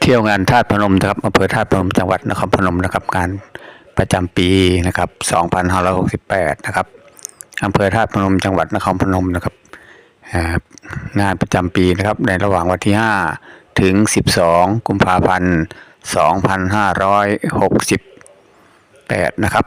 เที่ยวงานธาตุพนมนะครับอำเภอธาตุพนมจังหวัดนครพนมนะครับงานประจำปีนะครับ 2568 นะครับอำเภอธาตุพนมจังหวัดนครพนมนะครับงานประจำปีนะครับ ในระหว่างวันที่ 5 ถึง 12 กุมภาพันธ์ 2568 นะครับ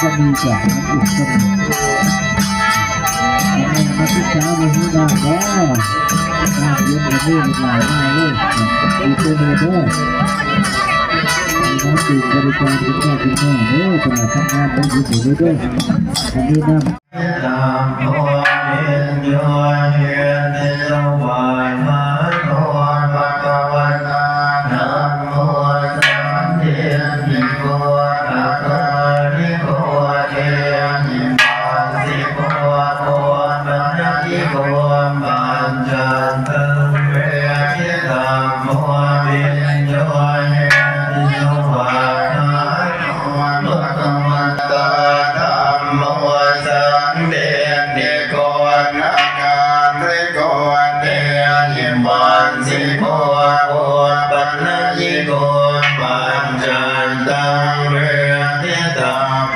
กเย็นก็มีจากน้ำอุ่นก็มีมาที่เช้ามาที่บ้านก็น้ำเย็นกับนี่หลายหน้าเลยอยู่ที่ในเรื่องน้ำดื่มบริการคุณพ่อคุณแม่เด้อตลอดทั้งงานต้องอยู่ที่นี่ด้วยอันนี้น้ำนามโมเอนโยเฮติโลวายมา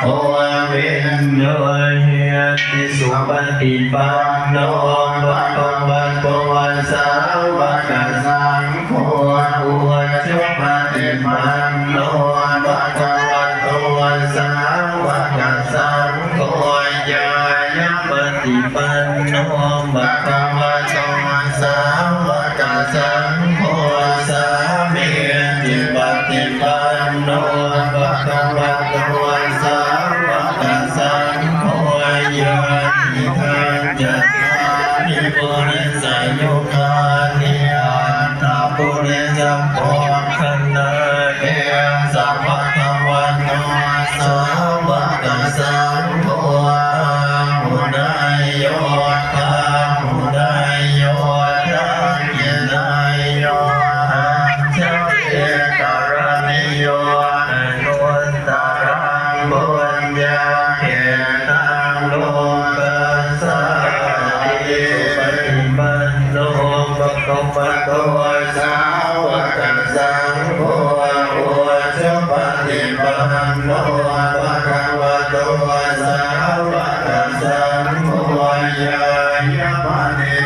ตังโอเวนโยเฮติสุปฏิปันโนภะคะวะโตสาวกสังโฆอุชุปฏิปันโนภะคะวะโตสาวกสังโฆญาณปฏิปันโนภะคะวะโตสาวกสังโฆสามีจิปฏิปันโน นิปุริสายุคานิอัตตาปุริสัมโพคันนาเอสัพพะคะวันโนสาวกสัง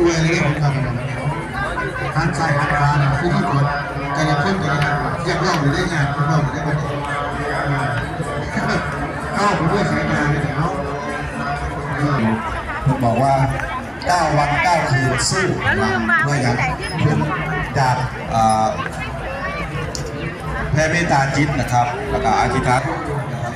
รวยเลยผมทำมันหันซ้ายหันขวาเนี่ยคือที่กดแต่ละคนแต่ละแยกย่อยอยู่ได้งานคุณเราอยู่ได้คนเข้าไปด้วยสายงานเลยเนาะผมบอกว่า9วัน9คืนสู้เมื่ออย่างคุณจากแผ่เมตตาจิตนะครับ แล้วก็อธิษฐานนะครับ